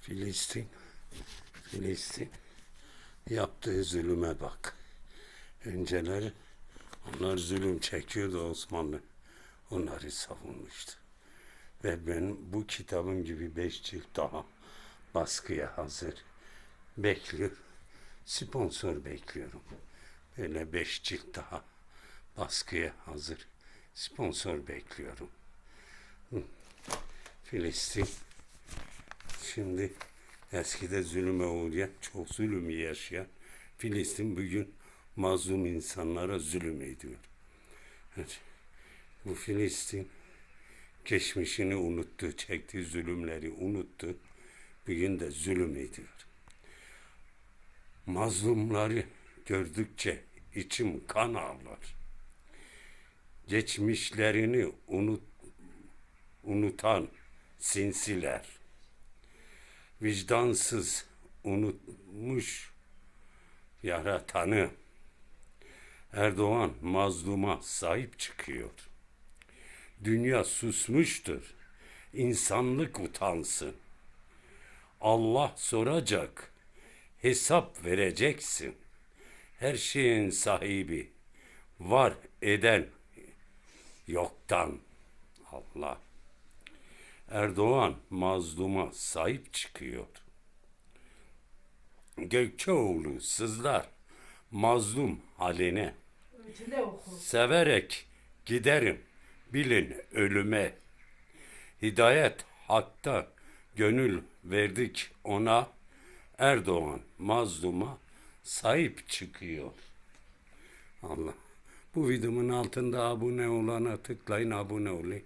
Filistin, Filistin yaptığı zulüme bak. Önceleri onlar zulüm çekiyordu Osmanlı. Onları savunmuştu. Ve ben bu kitabım gibi beş cilt daha baskıya hazır. Bekliyor. Sponsor bekliyorum. Böyle beş cilt daha baskıya hazır. Sponsor bekliyorum. Filistin Şimdi eskide zulüme uğrayan, çok zulüm yaşayan Filistin bugün mazlum insanlara zulüm ediyor. Bu Filistin geçmişini unuttu, çektiği zulümleri unuttu. Bugün de zulüm ediyor. Mazlumları gördükçe içim kan ağlar. Geçmişlerini unut, unutan sinsiler vicdansız unutmuş yaratanı Erdoğan mazluma sahip çıkıyor. Dünya susmuştur. İnsanlık utansın. Allah soracak. Hesap vereceksin. Her şeyin sahibi var eden yoktan Allah. Erdoğan mazluma sahip çıkıyor. Gökçeoğlu sızlar mazlum haline. Severek giderim bilin ölüme. Hidayet hakta gönül verdik ona. Erdoğan mazluma sahip çıkıyor. Allah. Bu videomun altında abone olana tıklayın abone olun.